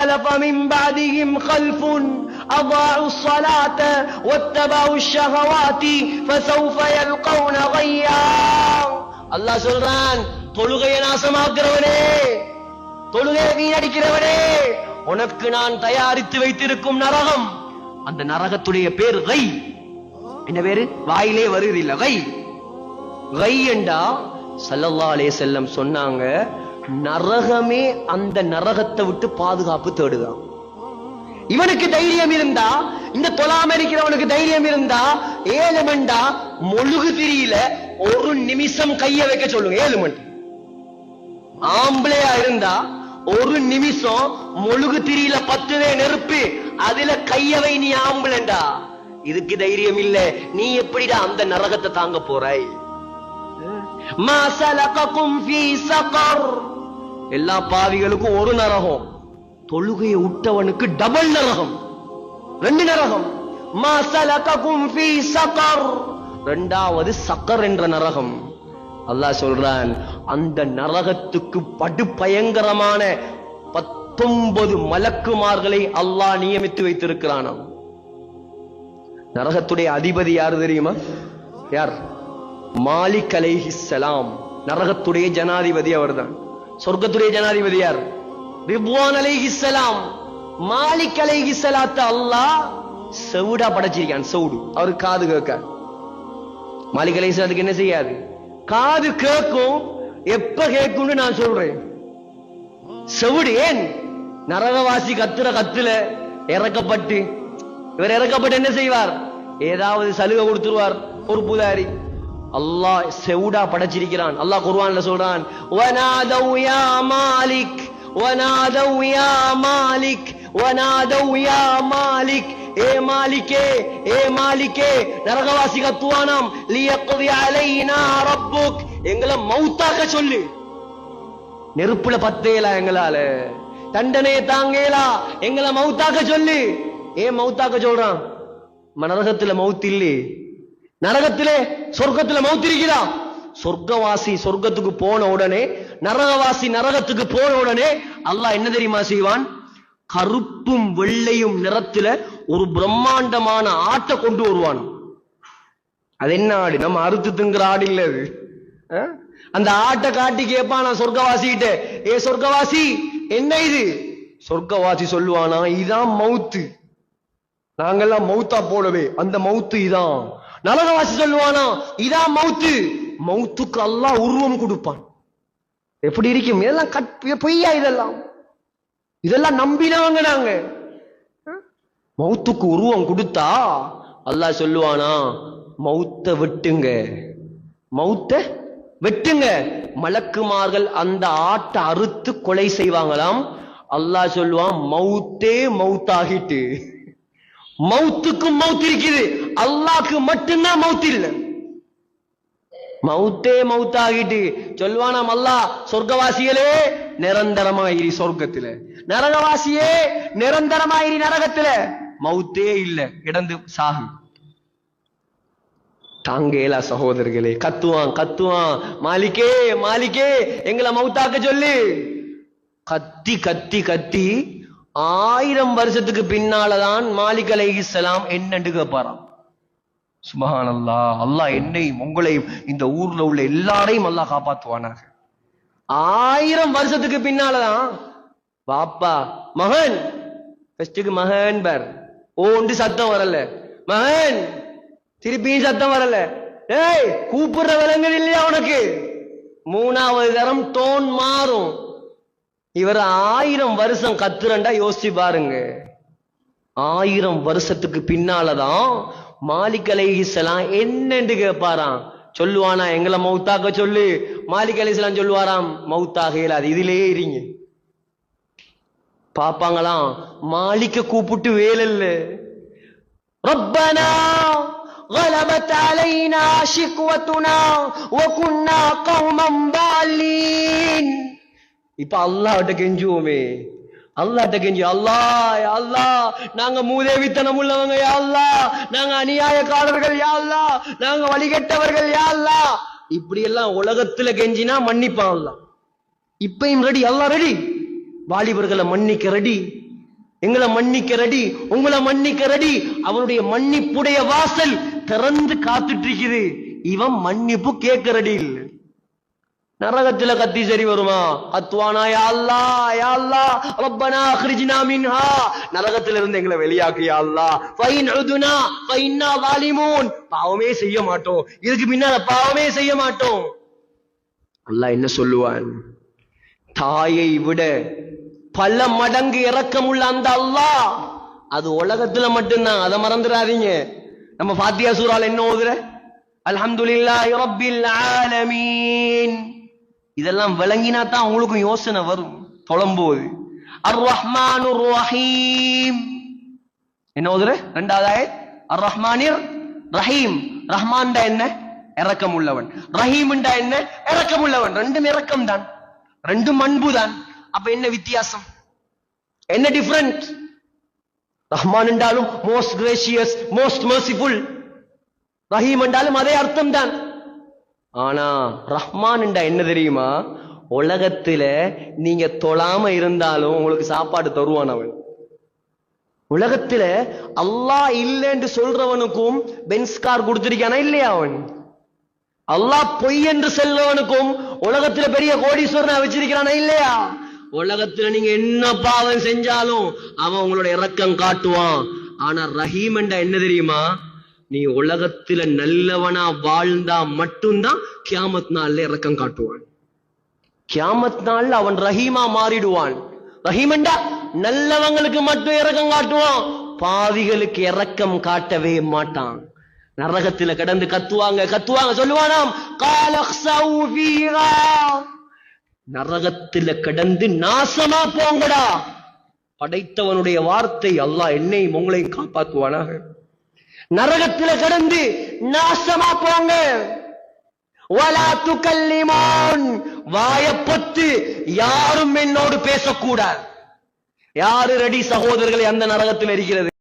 خلف من بعدهم خلف أضاعوا الصلاة واتبعوا الشهوات فسوف يلقون غيا அல்லாஹ் சொல்றான் தொழுகையை நாசமாக்குறவனே தொழுகையை வீணடிக்கிறவனே உனக்கு நான் தயாரித்து வைத்திருக்கும் நரகம் அந்த நரகத்துடைய பேர் கை என்ன பேரு வாயிலே வருது இல்ல கை கை என்றா சல்லல்லா அலைஹி செல்லம் சொன்னாங்க நரகமே அந்த நரகத்தை விட்டு பாதுகாப்பு தேடுதான். இவனுக்கு தைரியம் இருந்தா இந்த தொழாம இருக்கிறவனுக்கு தைரியம் இருந்தா ஏழு மண்டா மொழுகு திரியில ஒரு நிமிஷம் கைய வைக்க சொல்லுங்க ஏழு மணி ஆம்பளையா இருந்தா ஒரு நிமிஷம் மொழுகு திரியில பத்துவே நெருப்பு அதுல கையவை நீ ஆம்பளண்டா. இதுக்கு தைரியம் இல்ல நீ எப்படிடா அந்த நரகத்தை தாங்க போறாய்? மா சலககும் ஃபீ சகர். எல்லா பாவிகளுக்கும் ஒரு நரகம். தொழுகையை விட்டவனுக்கு டபுள் நரகம். ரெண்டு நரகம். ரெண்டாவது சக்கர் என்ற நரகம். அல்லாஹ் சொல்றான் அந்த நரகத்துக்கு படு பயங்கரமான பத்தொன்பது மலக்குமார்களை அல்லாஹ் நியமித்து வைத்திருக்கிறானாம். நரகத்துடைய அதிபதி யாரு தெரியுமா? யார்? மாலிக் அலைஹிஸ்ஸலாம் நரகத்துடைய ஜனாதிபதி அவர்தான். சொர்க்கத்துடைய ஜனாதிபதி யார் ரிப்வான் அலைஹிஸ்ஸலாம் மாலிக் அலைஹிஸ்ஸலாத்த அல்லாஹ் செவுடா படைச்சிருக்கான் செவுடு. அவரு காது கேட்க. மாலிக் அலைஹிஸ்ஸலாத்துக்கு என்ன செய்யாது? காது கேட்கும் எப்ப கேட்கும்னு நான் சொல்றேன். செவுடு ஏன்? நரகவாசி கத்துற கத்துல இறக்கப்பட்டு இவர் இறக்கப்பட்டு என்ன செய்வார்? ஏதாவது சலுகை கொடுத்துருவார் ஒரு புதாரி. அல்லாஹ் செவுடா படைச்சிருக்கிறான். அல்லாஹ் குர்வான்ல சொல்றான் வனாதௌ யா மாலிக் வனாதௌ யா மாலிக் வனாதவ் யா மாலிக். ஏ மாலிக்கே ஏ மாலிக்கே நரகவாசி கத்துவானாம். லியக்தி அலைனா ரப்புக். எங்களை மௌத்தாக்க சொல்லு. நெருப்புல பத்தேலா எங்களால. தண்டனையை தாங்கேலா. எங்களை மௌத்தாக்க சொல்லு. ஏன் மௌத்தாக்க சொல்றான்? ம நரகத்துல மௌத் இல்லையே நரகத்திலே சொர்க்கத்துல மௌத்திருக்கிறா? சொர்க்கவாசி சொர்க்கத்துக்கு போன உடனே நரகவாசி நரகத்துக்கு போன உடனே அல்லாஹ் என்ன தெரியுமா செய்வான்? கருப்பும் வெள்ளையும் நிறத்துல ஒரு பிரம்மாண்டமான ஆட்டை கொண்டு வருவான். அது என்ன ஆடு? நம்ம அறுத்து திங்குற ஆடு இல்ல அது. ஆ? அந்த ஆட்டை காட்டி கேட்பான் நான் சொர்க்கவாசிகிட்ட. ஏ சொர்க்கவாசி என்ன இது? சொர்க்கவாசி சொல்லுவானா இதான் மவுத்து. நாங்கெல்லாம் மவுத்தா போலவே அந்த மௌத்து இதான். நரகவாசி சொல்லுவானா? இதான் மௌத்து. மௌத்துக்கு அல்லாஹ் உருவம் கொடுப்பான். எப்படி இருக்கும்? இதெல்லாம் கட் பொய்யா இதெல்லாம்? இதெல்லாம் நம்பினவங்க நாங்க மௌத்துக்கு உருவம் கொடுத்தா அல்லாஹ் சொல்லுவானா மௌத்த வெட்டுங்க. மௌத்த வெட்டுங்க. மலக்குமார்கள் அந்த ஆட்டை அறுத்து கொலை செய்வாங்களாம். அல்லாஹ் சொல்லுவான் மௌத்தே மௌத்தாகிட்டு. மௌத்துக்கும் மௌத் இருக்குது. அல்லாக்கு மட்டும்தான் மௌத் இல்ல. மௌத்தே மவுத்தாகிட்டு சொல்வானாம் அல்லாஹ் சொர்க்கவாசிகளே நிரந்தரமாயிரி சொர்க்கத்துல. நரகவாசியே நிரந்தரமாயிரி நரகத்துல. மௌத்தே இல்ல இடந்து சாகு தாங்கேலா சகோதரர்களே கத்துவான் கத்துவான். மாலிக்கே மாலிக்கே எங்களை மௌத்தாக்க சொல்லு. கத்தி கத்தி கத்தி ஆயிரம் வருஷத்துக்கு பின்னாலதான் மாலிக் அலைஹிஸ்ஸலாம் என்னன்னு கேட்பாராம் சுபஹான் அல்லாஹ் அல்லாஹ் என்னையும் உங்களையும் இந்த ஊர்ல உள்ள எல்லாரையும் அல்லாஹ் காப்பாத்துவானாக ஆயிரம் வருஷத்துக்கு பின்னாலதான் பாப்பா மகன் ஃபர்ஸ்டுக்கு மகன் பர். ஓண்டு சத்தம் வரல. மகன் திருப்பியும் சத்தம் வரல. ஏய் கூப்பிடுற விலங்குகள் இல்லையா உனக்கு? மூணாவது தரம் டோன் மாறும். இவர் ஆயிரம் வருஷம் கத்துறண்டா யோசிச்சு பாருங்க. ஆயிரம் வருஷத்துக்கு பின்னாலதான் மாலிக் அலைஹிஸ்ஸலாம் என்னன்னு கேட்பாராம் சொல்லுவானா எங்களை மௌத்தாக்க சொல்லு மாலிக் அலைஹிஸ்ஸலாம் சொல்லுவாராம் மௌத்தாக இயலாது இதிலே இருங்க பாப்பாங்களாம் மாலிக்க கூப்பிட்டு வேலல்ல ربنا غلبت علينا شقوتنا وكنا قوما ضالين இப்ப அல்லாஹ்ட்ட கெஞ்சுவோமே அல்லாஹ்ட்ட கெஞ்சி அல்லா அல்லா நாங்க மூதேவித்தனம் உள்ளவங்க யாழ்லா நாங்க அநியாயக்காரர்கள் யாழ்லா நாங்க வழிகட்டவர்கள் யாழ்லா இப்படி எல்லாம் உலகத்துல கெஞ்சினா மன்னிப்பான் அல்லாஹ். இப்பயும் ரெடி அல்லா ரெடி வாலிபர்களை மன்னிக்க ரெடி எங்களை மன்னிக்க ரெடி உங்களை மன்னிக்க ரெடி அவனுடைய மன்னிப்புடைய வாசல் திறந்து காத்துட்டு இருக்குது. இவன் மன்னிப்பு கேட்க ரெடி இல்லை. நரகத்துல கத்தி சரி வருமா? அத்வானா யா யாழ்லா ரப்பனா அக்ரிஜ்னா மின்ஹா. நரகத்துல இருந்து எங்களை வெளியாக்கு யாழ்லா அல்லாஹ் ஃபைன் உதுனா ஃபைன்னா வாலிமூன். பாவமே செய்ய மாட்டோம். இதுக்கு பின்னால பாவமே செய்ய மாட்டோம். அல்லாஹ் என்ன சொல்லுவான்? தாயை விட பல மடங்கு இரக்கமுள்ள அந்த அல்லாஹ். அது உலகத்துல மட்டும்தான். அதை மறந்துடாதீங்க. நம்ம ஃபாத்தியா சூறால என்ன ஓதுற? அல்ஹம்துலில்லாஹி ரப்பில் ஆலமீன். இதெல்லாம் விளங்கினா தான் அவங்களுக்கும் யோசனை வரும். தொழம்போது அர் ரஹ்மானுர் ரஹீம் என்ன ஓதுற ரெண்டாவது ஆயத். அர் ரஹ்மானிர் ரஹீம் ரஹ்மான்டா என்ன? இறக்கம் உள்ளவன் ரஹீம்டா என்ன? இறக்கம் உள்ளவன் ரெண்டும் இறக்கம் தான் ரெண்டும் அன்பு தான் அப்ப என்ன வித்தியாசம்? என்ன டிஃபரண்ட் ரஹ்மான் என்றாலும் மோஸ்ட் கிரேசியஸ் மோஸ்ட் merciful. ரஹீம் என்றாலும் அதே அர்த்தம் தான் ஆனா ரஹ்மான் என்றா என்ன தெரியுமா? உலகத்துல நீங்க தொழாம இருந்தாலும் உங்களுக்கு சாப்பாடு தருவான் அவன். உலகத்துல அல்லாஹ் இல்லைன்னு சொல்றவனுக்கும் பென்ஸ் கார் கொடுத்திருக்கானா இல்லையா அவன்? அல்லாஹ் பொய் என்று செல்றவனுக்கும் உலகத்துல பெரிய கோடீஸ்வரனை வச்சிருக்கிறானா இல்லையா? உலகத்துல நீங்க என்ன பாவம் செஞ்சாலும் அவன் உங்களோட இறக்கம் காட்டுவான். ஆனா ரஹீம் என்றா என்ன தெரியுமா? நீ உலகத்துல நல்லவனா வாழ்ந்தா மட்டும்தான் கியாமத் நாள்ல இறக்கம் காட்டுவான். கியாமத் நாள்ல அவன் ரஹீமா மாறிடுவான். ரஹீமண்டா நல்லவங்களுக்கு மட்டும் இறக்கம் காட்டுவான். பாவிகளுக்கு இறக்கம் காட்டவே மாட்டான். நரகத்துல கடந்து கத்துவாங்க கத்துவாங்க. சொல்லுவானாம் நரகத்துல கடந்து நாசமா போங்கடா. படைத்தவனுடைய வார்த்தை அல்லாஹ் என்னையும் உங்களையும் காப்பாத்துவானாக நரகத்துல கடந்து நாசமா போங்க. வலா வாயப்பத்து யாரும் என்னோடு பேசக்கூடாது. யாரு ரெடி சகோதரர்களை அந்த நரகத்தில் இருக்கிறது